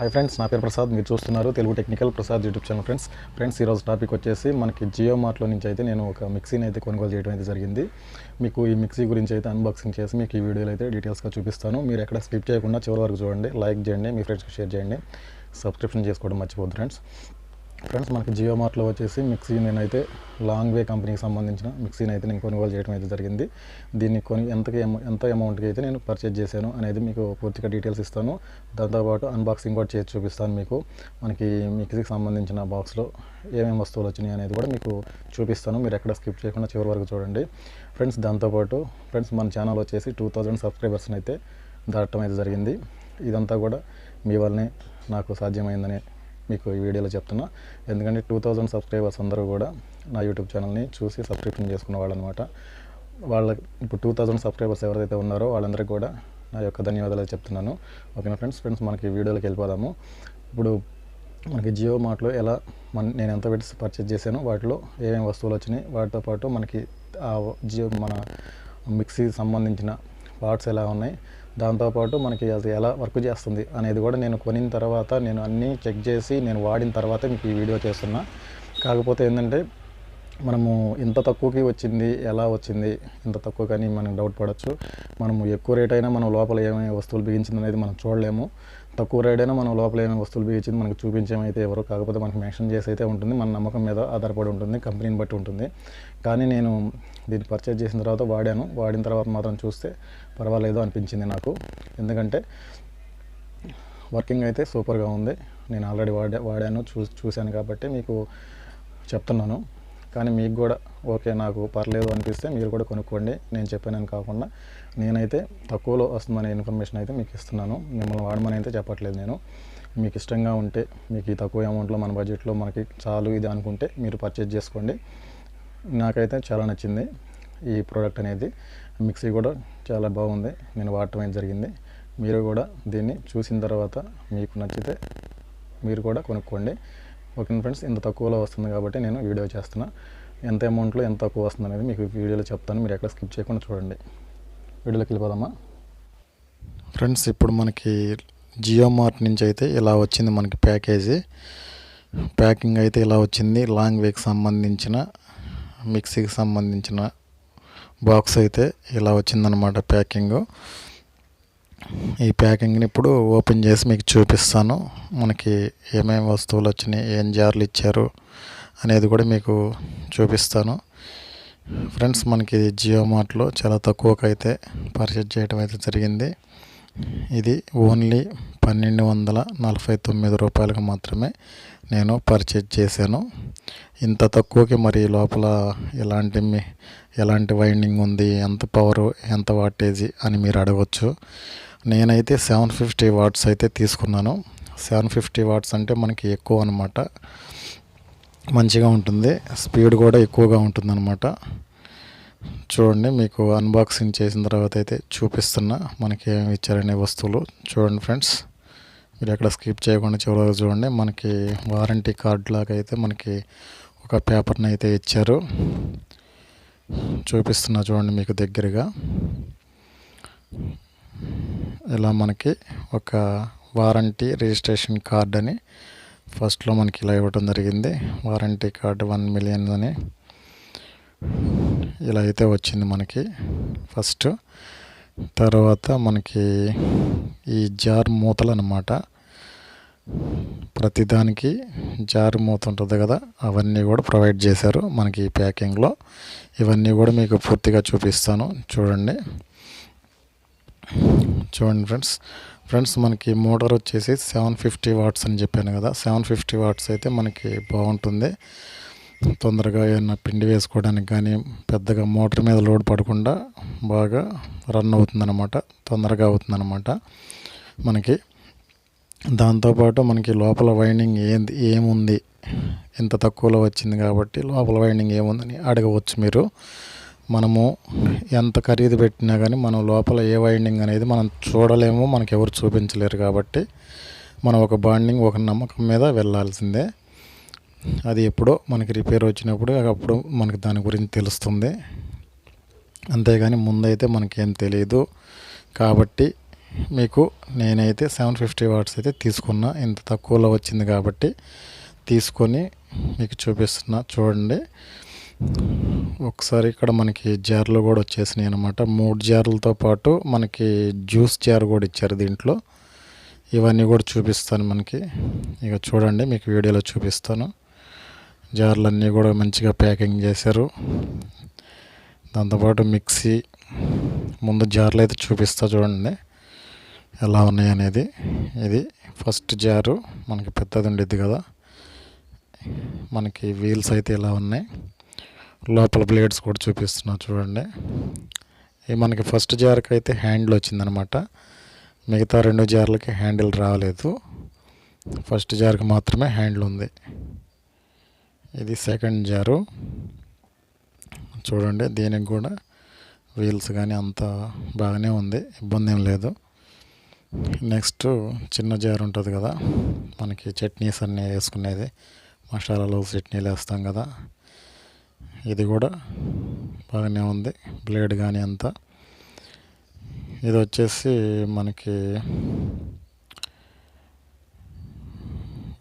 Hi friends నా పేరు ప్రసాద్ మీరు చూస్తున్నారు Telugu technical Prasad YouTube channel friends. Friends ఈరోజు టాపిక్ వచ్చేసి మనకి జియో మార్ట్లో నుంచి అయితే నేను ఒక మిక్సీని అయితే కొనుగోలు చేయడం అయితే జరిగింది. మీకు ఈ మిక్సీ గురించి అయితే అన్బాక్సింగ్ చేసి మీకు ఈ వీడియోలో అయితే డీటెయిల్స్గా చూపిస్తాను. మీరు ఎక్కడ స్కిప్ చేయకుండా చివరి వరకు చూడండి. లైక్ చేయండి మీ ఫ్రెండ్స్కి షేర్ చేయండి. సబ్స్క్రిప్షన్ చేసుకోవడం మర్చిపోద్దు ఫ్రెండ్స్ ఫ్రెండ్స్ మనకి జియో మార్ట్లో వచ్చేసి మిక్సీ నేనైతే లాంగ్ వే కంపెనీకి సంబంధించిన మిక్సీని అయితే నేను కొనుగోలు చేయడం అయితే జరిగింది. దీన్ని కొని ఎంతకి ఎంత అమౌంట్కి అయితే నేను పర్చేజ్ చేశాను అనేది మీకు పూర్తిగా డీటెయిల్స్ ఇస్తాను. దాంతోపాటు అన్బాక్సింగ్ కూడా చేసి చూపిస్తాను మీకు. మనకి మిక్సీకి సంబంధించిన బాక్స్లో ఏమేమి వస్తువులు వచ్చినాయి అనేది కూడా మీకు చూపిస్తాను. మీరు ఎక్కడ స్కిప్ చేయకుండా చివరి వరకు చూడండి. ఫ్రెండ్స్ దాంతోపాటు ఫ్రెండ్స్ మన ఛానల్ వచ్చేసి టూ థౌజండ్ సబ్స్క్రైబర్స్ని అయితే దాటడం అయితే జరిగింది. ఇదంతా కూడా మీ వల్లనే నాకు సాధ్యమైందని మీకు ఈ వీడియోలో చెప్తున్నా. ఎందుకంటే టూ థౌజండ్ సబ్స్క్రైబర్స్ అందరూ కూడా నా యూట్యూబ్ ఛానల్ని చూసి సబ్స్క్రిప్షన్ చేసుకున్న వాళ్ళు అనమాట వాళ్ళ ఇప్పుడు టూ థౌజండ్ సబ్స్క్రైబర్స్ ఎవరైతే ఉన్నారో వాళ్ళందరికీ కూడా నా యొక్క ధన్యవాదాలు చెప్తున్నాను. ఓకేనా ఫ్రెండ్స్? ఫ్రెండ్స్ మనకి వీడియోలోకి వెళ్ళిపోదాము. ఇప్పుడు మనకి జియో మార్ట్లో ఎలా మన నేను ఎంత పెట్టి పర్చేజ్ చేశాను వాటిలో ఏమేమి వస్తువులు వచ్చినాయి వాటితో పాటు మనకి ఆ జియో మన మిక్సీకి సంబంధించిన పార్ట్స్ ఎలా ఉన్నాయి దాంతోపాటు మనకి అది ఎలా వర్క్ చేస్తుంది అనేది కూడా నేను కొనిన తర్వాత నేను అన్నీ చెక్ చేసి నేను వాడిన తర్వాత మీకు ఈ వీడియో చేస్తున్నా. కాకపోతే ఏంటంటే మనము ఇంత తక్కువకి వచ్చింది ఎలా వచ్చింది ఇంత తక్కువ కానీ మనం డౌట్ పడవచ్చు మనము ఎక్కువ రేట్ అయినా మనం లోపల ఏమైనా వస్తువులు బిగించింది అనేది మనం చూడలేము. తక్కువ రేట్ అయినా మనం లోపల ఏమైనా వస్తువులు బిగించింది మనకు చూపించేమైతే ఎవరు కాకపోతే మనకి మెన్షన్ చేసి అయితే ఉంటుంది. మన నమ్మకం మీద ఆధారపడి ఉంటుంది కంపెనీని బట్టి ఉంటుంది. కానీ నేను దీన్ని పర్చేజ్ చేసిన తర్వాత వాడాను. వాడిన తర్వాత మాత్రం చూస్తే పర్వాలేదు అనిపించింది నాకు. ఎందుకంటే వర్కింగ్ అయితే సూపర్గా ఉంది. నేను ఆల్రెడీ వాడా వాడాను చూ చూశాను కాబట్టి మీకు చెప్తున్నాను. కానీ మీకు కూడా ఓకే నాకు పర్లేదు అనిపిస్తే మీరు కూడా కొనుక్కోండి. నేను చెప్పానని కాకుండా నేనైతే తక్కువలో వస్తుందనే ఇన్ఫర్మేషన్ అయితే మీకు ఇస్తున్నాను. మిమ్మల్ని వాడమని అయితే చెప్పట్లేదు నేను. మీకు ఇష్టంగా ఉంటే మీకు ఈ తక్కువ అమౌంట్లో మన బడ్జెట్లో మనకి చాలు ఇది అనుకుంటే మీరు పర్చేజ్ చేసుకోండి. నాకైతే చాలా నచ్చింది ఈ ప్రోడక్ట్ అనేది. మిక్సీ కూడా చాలా బాగుంది. నేను వాడటం అయితే జరిగింది? మీరు కూడా దీన్ని చూసిన తర్వాత మీకు నచ్చితే మీరు కూడా కొనుక్కోండి. ఓకే ఫ్రెండ్స్ ఇంత తక్కువలో వస్తుంది కాబట్టి నేను వీడియో చేస్తున్నా. ఎంత అమౌంట్లో ఎంత తక్కువ వస్తుంది అనేది మీకు వీడియోలో చెప్తాను. మీరు ఎక్కడ స్కిప్ చేయకుండా చూడండి. వీడియోలోకి వెళ్ళిపోదామా? ఫ్రెండ్స్ ఇప్పుడు మనకి జియో మార్ట్ నుంచి అయితే ఇలా వచ్చింది మనకి ప్యాకేజీ. ప్యాకింగ్ అయితే ఇలా వచ్చింది. లాంగ్ వేకి సంబంధించిన మిక్సీకి సంబంధించిన బాక్స్ అయితే ఇలా వచ్చిందనమాట ప్యాకింగ్. ఈ ప్యాకింగ్ని ఇప్పుడు ఓపెన్ చేసి మీకు చూపిస్తాను. మనకి ఏమేమి వస్తువులు వచ్చినాయి ఏం జార్లు ఇచ్చారు అనేది కూడా మీకు చూపిస్తాను. ఫ్రెండ్స్ మనకి జియో మార్ట్లో చాలా తక్కువకి అయితే పర్చేజ్ చేయడం అయితే జరిగింది. ఇది ఓన్లీ పన్నెండు వందల నలభై తొమ్మిది రూపాయలకు మాత్రమే నేను పర్చేజ్ చేశాను. ఇంత తక్కువకి మరి లోపల ఎలాంటి మీ- ఎలాంటి వైండింగ్ ఉంది ఎంత పవర్ ఎంత వాటేజీ అని మీరు అడగవచ్చు నేనైతే సెవెన్ ఫిఫ్టీ వాట్స్ అయితే తీసుకున్నాను. సెవెన్ ఫిఫ్టీ వాట్స్ అంటే మనకి ఎక్కువ అనమాట మంచిగా ఉంటుంది. స్పీడ్ కూడా ఎక్కువగా ఉంటుందన్నమాట. చూడండి మీకు అన్బాక్సింగ్ చేసిన తర్వాత అయితే చూపిస్తున్నా. మనకి ఏమి ఇచ్చారనే వస్తువులు. చూడండి ఫ్రెండ్స్. మీరు ఎక్కడ స్కిప్ చేయకుండా చివరిగా చూడండి. మనకి వారంటీ కార్డ్ లాగా అయితే మనకి ఒక పేపర్ని అయితే ఇచ్చారు. చూపిస్తున్నా చూడండి మీకు దగ్గరగా. ఇలా మనకి ఒక వారంటీ రిజిస్ట్రేషన్ కార్డ్ అని ఫస్ట్లో మనకి ఇలా ఇవ్వడం జరిగింది. వారంటీ కార్డు వన్ మిలియన్ అని ఇలా అయితే వచ్చింది మనకి ఫస్ట్. తర్వాత మనకి ఈ జార్ మూతలు అన్నమాట ప్రతిదానికి జార్ మూత ఉంటుంది కదా అవన్నీ కూడా ప్రొవైడ్ చేశారు మనకి ఈ ప్యాకింగ్లో. ఇవన్నీ కూడా మీకు పూర్తిగా చూపిస్తాను. చూడండి. చూడండి ఫ్రెండ్స్. ఫ్రెండ్స్ మనకి మోటార్ వచ్చేసి సెవెన్ ఫిఫ్టీ వాట్స్ అని చెప్పాను కదా సెవెన్ ఫిఫ్టీ వాట్స్ అయితే మనకి బాగుంటుంది. తొందరగా ఏమైనా పిండి వేసుకోవడానికి కానీ పెద్దగా మోటార్ మీద లోడ్ పడకుండా బాగా రన్ అవుతుందన్నమాట తొందరగా అవుతుందన్నమాట మనకి. దాంతోపాటు మనకి లోపల వైండింగ్ ఏంది ఏముంది ఇంత తక్కువలో వచ్చింది కాబట్టి లోపల వైండింగ్ ఏముందని అడగవచ్చు మీరు. మనము ఎంత ఖరీదు పెట్టినా కానీ మనం లోపల ఏ వైండింగ్ అనేది మనం చూడలేము మనకు ఎవరు చూపించలేరు కాబట్టి మనం ఒక బాండింగ్ ఒక నమ్మకం మీద వెళ్ళాల్సిందే. అది ఎప్పుడో మనకి రిపేర్ వచ్చినప్పుడు అప్పుడు మనకి దాని గురించి తెలుస్తుంది. అంతేగాని ముందైతే మనకేం తెలియదు కాబట్టి మీకు నేనైతే సెవెన్ ఫిఫ్టీ వాట్స్ అయితే తీసుకున్నా. ఇంత తక్కువలో వచ్చింది కాబట్టి తీసుకొని మీకు చూపిస్తున్నా. చూడండి. ఒకసారి ఇక్కడ మనకి జార్లు కూడా వచ్చేసినాయి అనమాట మూడు జార్లతో పాటు మనకి జ్యూస్ జార్ కూడా ఇచ్చారు దీంట్లో. ఇవన్నీ కూడా చూపిస్తాను మనకి. ఇక చూడండి మీకు వీడియోలో చూపిస్తాను. జార్లన్నీ కూడా మంచిగా ప్యాకింగ్ చేశారు. దాంతోపాటు మిక్సీ ముందు జార్లు అయితే చూపిస్తా చూడండి. ఎలా ఉన్నాయి అనేది. ఇది ఫస్ట్ జారు మనకి పెద్దది ఉండేది కదా. మనకి వీల్స్ అయితే ఇలా ఉన్నాయి. లోపల బ్లేడ్స్ కూడా చూపిస్తున్నా చూడండి. ఇది మనకి ఫస్ట్ జార్కి అయితే హ్యాండిల్ వచ్చిందనమాట. మిగతా రెండు జార్లకి హ్యాండిల్ రాలేదు. ఫస్ట్ జార్కి మాత్రమే హ్యాండిల్ ఉంది. ఇది సెకండ్ జారు. చూడండి దీనికి కూడా వీల్స్ కానీ అంత బాగానే ఉంది ఇబ్బంది ఏం లేదు. నెక్స్ట్ చిన్న జారు ఉంటుంది కదా మనకి చట్నీస్ అన్నీ వేసుకునేది మసాలాలు చట్నీలు వేస్తాం కదా. ఇది కూడా బాగానే ఉంది బ్లేడ్ కానీ అంతా. ఇది వచ్చేసి మనకి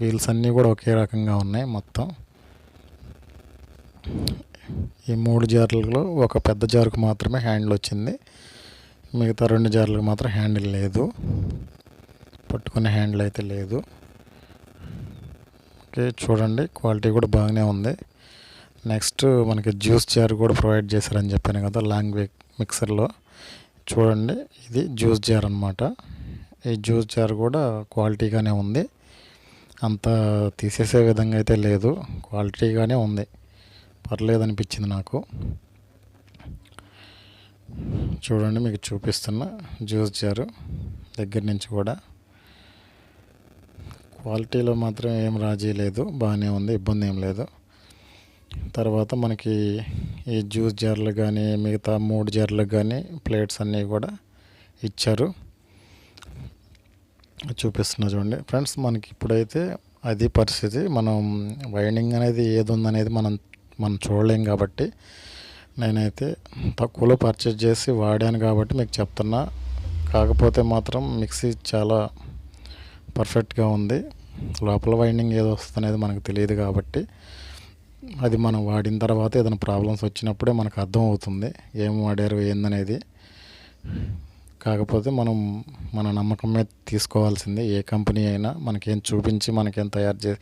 వీల్స్ అన్నీ కూడా ఒకే రకంగా ఉన్నాయి మొత్తం. ఈ మూడు జార్లలో ఒక పెద్ద జార్కు మాత్రమే హ్యాండిల్ వచ్చింది. మిగతా రెండు జార్లకు మాత్రం హ్యాండిల్ లేదు. పట్టుకునే హ్యాండిల్ అయితే లేదు. ఓకే చూడండి. క్వాలిటీ కూడా బాగానే ఉంది. నెక్స్ట్ మనకి జ్యూస్ జార్ కూడా ప్రొవైడ్ చేశారని చెప్పాను కదా లాంగ్ మిక్సర్లో. చూడండి. ఇది జ్యూస్ జార్ అనమాట ఈ జ్యూస్ జార్ కూడా క్వాలిటీగానే ఉంది. అంత తీసేసే విధంగా అయితే లేదు. క్వాలిటీగానే ఉంది. పర్లేదు అనిపించింది నాకు. చూడండి మీకు చూపిస్తున్న జ్యూస్ జారు దగ్గర నుంచి కూడా. క్వాలిటీలో మాత్రం ఏం రాజీ లేదు బాగానే ఉంది ఇబ్బంది ఏం లేదు. తర్వాత మనకి ఈ జ్యూస్ జార్లు కానీ మిగతా మూడు జార్లకు కానీ ప్లేట్స్ అన్నీ కూడా ఇచ్చారు. చూపిస్తున్నా చూడండి. ఫ్రెండ్స్ మనకి ఇప్పుడైతే అది పరిస్థితి మనం వైండింగ్ అనేది ఏది ఉందనేది మనం మనం చూడలేం కాబట్టి నేనైతే తక్కువలో పర్చేజ్ చేసి వాడాను కాబట్టి మీకు చెప్తున్నా. కాకపోతే మాత్రం మిక్సీ చాలా పర్ఫెక్ట్గా ఉంది. లోపల వైండింగ్ ఏదో వస్తుందనేది మనకు తెలియదు కాబట్టి అది మనం వాడిన తర్వాత ఏదైనా ప్రాబ్లమ్స్ వచ్చినప్పుడే మనకు అర్థం అవుతుంది ఏం వాడారు ఏందనేది. కాకపోతే మనం మన నమ్మకం మీద తీసుకోవాల్సింది. ఏ కంపెనీ అయినా మనకేం చూపించి మనకేం తయారు చే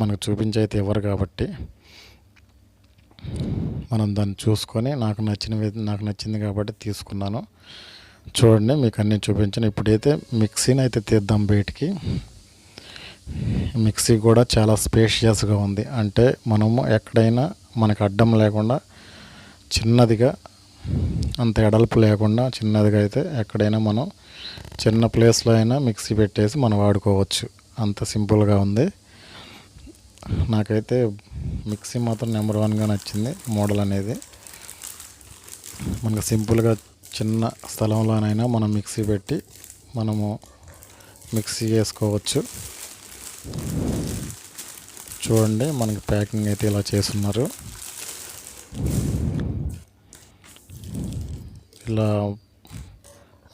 మనకు చూపించి అయితే ఇవ్వరు కాబట్టి మనం దాన్ని చూసుకొని నాకు నచ్చిన నాకు నచ్చింది కాబట్టి తీసుకున్నాను. చూడండి మీకు అన్నీ చూపించాను ఇప్పుడైతే మిక్సీని అయితే తీద్దాం బయటికి. మిక్సీ కూడా చాలా స్పేషియస్గా ఉంది. అంటే మనము ఎక్కడైనా మనకు అడ్డం లేకుండా చిన్నదిగా అంత ఎడల్పు లేకుండా చిన్నదిగా అయితే ఎక్కడైనా మనం చిన్న ప్లేస్లో అయినా మిక్సీ పెట్టేసి మనం వాడుకోవచ్చు. అంత సింపుల్గా ఉంది. నాకైతే మిక్సీ మాత్రం నెంబర్ వన్గా నచ్చింది మోడల్ అనేది. మనకు సింపుల్గా చిన్న స్థలంలోనైనా మనం మిక్సీ పెట్టి మనము మిక్సీ వేసుకోవచ్చు. చూడండి మనకి ప్యాకింగ్ అయితే ఇలా చేస్తున్నారు. ఇలా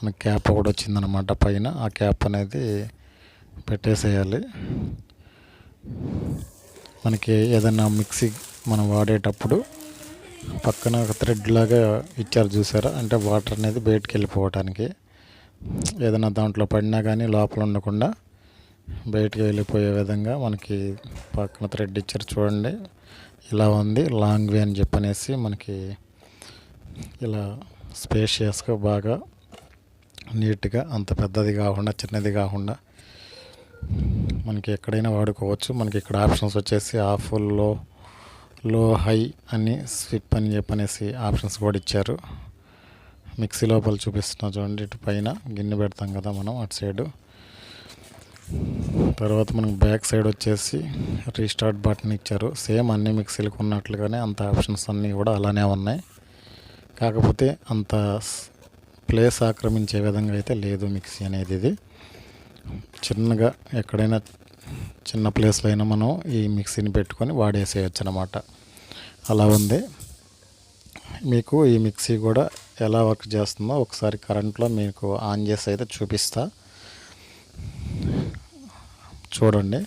మన క్యాప్ కూడా వచ్చిందనమాట పైన. ఆ క్యాప్ అనేది పెట్టేసేయాలి. మనకి ఏదైనా మిక్సీ మనం వాడేటప్పుడు పక్కన ఒక థ్రెడ్ లాగా ఇచ్చారు చూసారా? అంటే వాటర్ అనేది బయటికి వెళ్ళిపోవటానికి. ఏదైనా దాంట్లో పడినా కానీ లోపల ఉండకుండా బయటికి వెళ్ళిపోయే విధంగా మనకి పక్కన థ్రెడ్ ఇచ్చారు చూడండి. ఇలా ఉంది. లాంగ్ వే అని చెప్పనేసి మనకి ఇలా స్పేషియస్గా బాగా నీట్గా అంత పెద్దది కాకుండా చిన్నది కాకుండా మనకి ఎక్కడైనా వాడుకోవచ్చు. మనకి ఇక్కడ ఆప్షన్స్ వచ్చేసి ఆఫ్లో లో హై అని స్విప్ అని చెప్పనేసి ఆప్షన్స్ కూడా ఇచ్చారు. మిక్సీ లోపల చూపిస్తున్నా చూడండి. ఇటు పైన గిన్నె పెడతాం కదా మనం అటు సైడు. తర్వాత మనకి బ్యాక్ సైడ్ వచ్చేసి రీస్టార్ట్ బటన్ ఇచ్చారు. సేమ్ అన్ని మిక్సీలకు ఉన్నట్లుగానే అంత ఆప్షన్స్ అన్నీ కూడా అలానే ఉన్నాయి. కాకపోతే అంత ప్లేస్ ఆక్రమించే విధంగా అయితే లేదు మిక్సీ అనేది ఇది. చిన్నగా ఎక్కడైనా చిన్న ప్లేస్లో అయినా మనం ఈ మిక్సీని పెట్టుకొని వాడేసేయచ్చు అనమాట అలా ఉంది. మీకు ఈ మిక్సీ కూడా ఎలా వర్క్ చేస్తుందో ఒకసారి కరెంట్లో మీకు ఆన్ చేసి అయితే చూపిస్తా. చూడండి.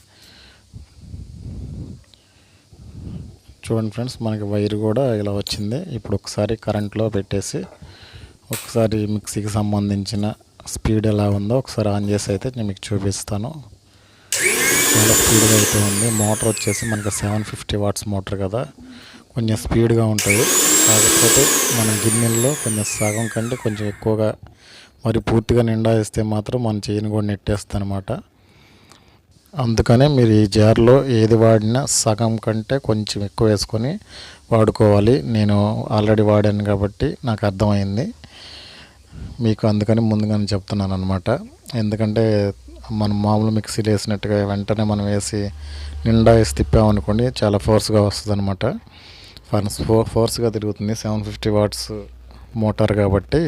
చూడండి ఫ్రెండ్స్ మనకి వైర్ కూడా ఇలా వచ్చింది. ఇప్పుడు ఒకసారి కరెంట్లో పెట్టేసి ఒకసారి మిక్సీకి సంబంధించిన స్పీడ్ ఎలా ఉందో ఒకసారి ఆన్ చేసి అయితే నేను మీకు చూపిస్తాను. చాలా స్పీడ్గా అయితే ఉంది. మోటార్ వచ్చేసి మనకి సెవెన్ ఫిఫ్టీ వాట్స్ మోటార్ కదా. కొంచెం స్పీడ్గా ఉంటుంది. కాకపోతే మన గిన్నెల్లో కొంచెం సగం కంటే కొంచెం ఎక్కువగా మరి పూర్తిగా నిండా వేస్తే మాత్రం మన చేయని కూడా నెట్టేస్తుంది అనమాట అందుకనే మీరు ఈ జార్లో ఏది వాడినా సగం కంటే కొంచెం ఎక్కువ వేసుకొని వాడుకోవాలి. నేను ఆల్రెడీ వాడాను కాబట్టి నాకు అర్థమైంది. మీకు అందుకని ముందుగానే చెప్తున్నాను అనమాట ఎందుకంటే మనం మామూలు మిక్సీలో వేసినట్టుగా వెంటనే మనం వేసి నిండా వేసి తిప్పామనుకోండి చాలా ఫోర్స్గా వస్తుంది అనమాట ఫోర్ ఫోర్స్గా తిరుగుతుంది. సెవెన్ ఫిఫ్టీ వాట్స్ మోటార్ కాబట్టి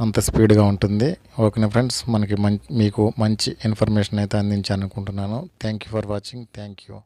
అంత స్పీడ్గా ఉంటుంది. ఓకేనా ఫ్రెండ్స్? మనకి మంచి మీకు మంచి ఇన్ఫర్మేషన్ అయితే అందించాను అనుకుంటున్నాను thank you for watching. Thank you.